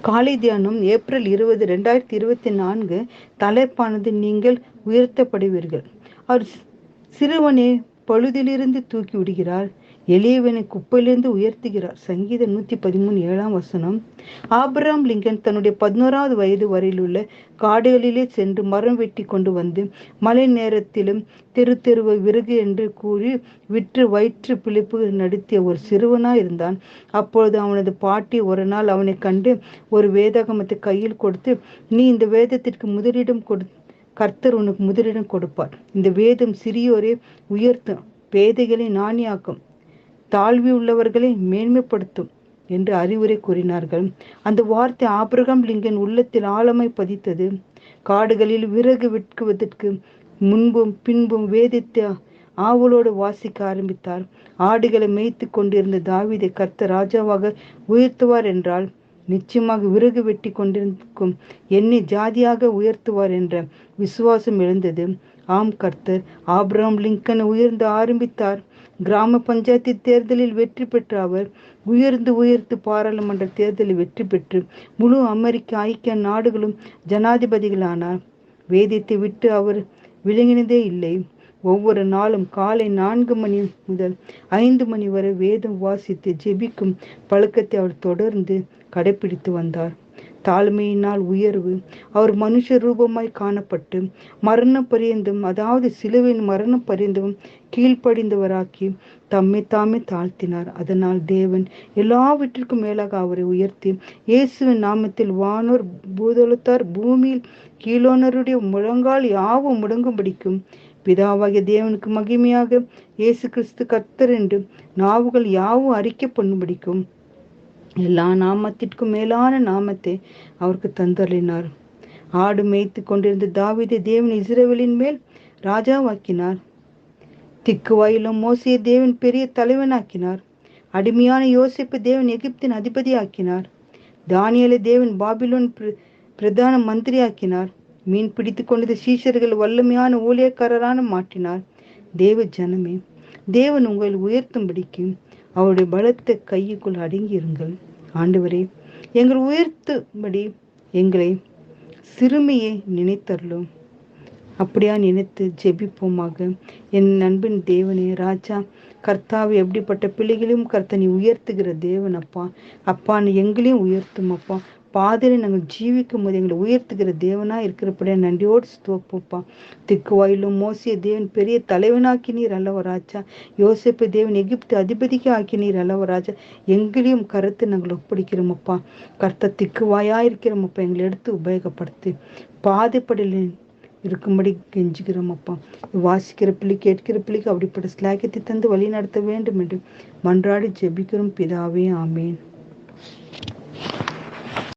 காலை தியானம் ஏப்ரல் இருபது ரெண்டாயிரத்தி இருபத்தி நான்கு தலைப்பானது நீங்கள் உயர்த்தப்படுவீர்கள். அவர் சிறுவனை பழுதிலிருந்து தூக்கி விடுகிறார். எளியவனை குப்பையிலிருந்து உயர்த்துகிறார். சங்கீதம் நூத்தி பதிமூணு ஏழாம் வசனம். ஆப்ரஹாம் லிங்கன் தன்னுடைய பதினோராவது வயது வரையிலுள்ள காடுகளிலே சென்று மரம் வெட்டி கொண்டு வந்து மழை நேரத்திலும் தெரு தெருவை விறகு என்று கூறி விற்று வயிற்று பிழைப்பு நடத்திய ஒரு சிறுவனா இருந்தான். அப்பொழுது அவனது பாட்டி ஒரு நாள் அவனை கண்டு ஒரு வேதாகமத்தை கையில் கொடுத்து நீ இந்த வேதத்திற்கு முதலிடம் கொடு கர்த்தர் உனக்கு முதலிடம் கொடுப்பார். இந்த வேதம் சிறியோரே உயர்த்தும் பேதைகளை நாணியாக்கும். தாழ்வி உள்ளவர்களை மேன்மைப்படுத்தும் என்று அறிவுரை கூறினார்கள். அந்த வார்த்தை ஆபிரகாம் லிங்கன் உள்ளத்தில் ஆழமை பதித்தது. காடுகளில் விறகு விற்குவதற்கு முன்பும் பின்பும் வேதித்த ஆவலோடு வாசிக்க ஆரம்பித்தார். ஆடுகளை மேய்த்து கொண்டிருந்த தாவிதை கர்த்த ராஜாவாக உயர்த்துவார் என்றால் நிச்சயமாக விறகு வெட்டி கொண்டிருக்கும் என்னை ஜாதியாக உயர்த்துவார் என்ற விசுவாசம் எழுந்தது. ஆம் கர்த்தர் ஆப்ரஹாம் லிங்கன் உயர்ந்து ஆரம்பித்தார். கிராம பஞ்சாயத்து தேர்தலில் வெற்றி பெற்ற அவர் உயர்ந்து உயர்த்து பாராளுமன்ற தேர்தலில் வெற்றி பெற்று முழு அமெரிக்க ஐக்கிய நாடுகளும் ஜனாதிபதிகளானார். வேதித்து விட்டு அவர் விளங்கினதே இல்லை. ஒவ்வொரு நாளும் காலை நான்கு மணி முதல் ஐந்து மணி வரை வேதம் வாசித்து ஜெபிக்கும் பழக்கத்தை அவர் தொடர்ந்து கடைபிடித்து வந்தார். தாழ்மையினால் உயர்வு. அவர் மனுஷ ரூபமாய் காணப்பட்டு மரண பரியந்தம் அதாவது சிலுவின் மரண பரியந்தம் கீழ்ப்படிந்தவராக்கி தம்மை தாமே தாழ்த்தினார். அதனால் தேவன் எல்லாவற்றிற்கும் மேலாக அவரை உயர்த்தி இயேசுவின் நாமத்தில் வானோர் பூதளத்தார் பூமியில் கீழோனருடைய முழங்கால் யாவும் முடங்கும்படிக்கும் பிதாவாகிய தேவனுக்கு மகிமையாக இயேசு கிறிஸ்து கர்த்தர் என்று நாவுகள் யாவும் அறிக்கை பண்ணும்படிக்கும் எல்லா நாமத்திற்கும் மேலான நாமத்தை அவருக்கு தந்தருளினார். ஆடு மேய்த்து கொண்டிருந்த தாவிதை தேவன் இஸ்ரேவேலின் மேல் ராஜாவாக்கினார். திக்குவாயிலும் மோசிய தேவன் பெரிய தலைவனாக்கினார். அடிமையான யோசிப்பு தேவன் எகிப்தின் அதிபதியாக்கினார். தானியலை தேவன் பாபிலோன் பிரதான மந்திரியாக்கினார். மீன் பிடித்து கொண்டது சீஷர்கள் வல்லமையான ஊழியக்காரரான மாற்றினார். தேவ ஜனமே தேவன் உங்களை உயர்த்தும்படிக்கு அவருடைய பலத்த கையுக்குள் அடங்கியிருங்கள். ஆண்டவரே எங்கள் உயர்த்தும்படி எங்களை சிறுமியை நினைத்தருளும். அப்படியா நினைத்து ஜெபிப்போமாக. என் நண்பின் தேவனே ராஜா கர்த்தாவை எப்படிப்பட்ட பிள்ளைகளையும் கர்த்தனை உயர்த்துகிற தேவன் அப்பா. அப்பா எங்களையும் உயர்த்தும் அப்பா. பாதையில நாங்கள் ஜீவிக்கும் போது எங்களை உயர்த்துகிற தேவனாக இருக்கிறபடியா நன்றியோடு ஸ்தோப்பப்பா திக்குவாயிலும் மோசிய தேவன் பெரிய தலைவனாக்கி நீர் அல்லவராஜா யோசிப்பு தேவன் எகிப்து அதிபதிக்கு ஆக்கி நீர் அல்லவராஜா எங்களையும் கருத்து நாங்கள் ஒப்படைக்கிறோமப்பா கர்த்த திக்குவாயாக இருக்கிறோமப்பா எங்களை எடுத்து உபயோகப்படுத்தி. பாதைப்படல இருக்கும்படி கெஞ்சுகிறோம் அப்பா. வாசிக்கிற பிள்ளை கேட்கிற பிள்ளைக்கு அப்படிப்பட்ட ஸ்லாக்கியத்தை தந்து வழி நடத்த வேண்டும் என்று மன்றாடி ஜெபிக்கிறோம். பிதாவே ஆமேன்.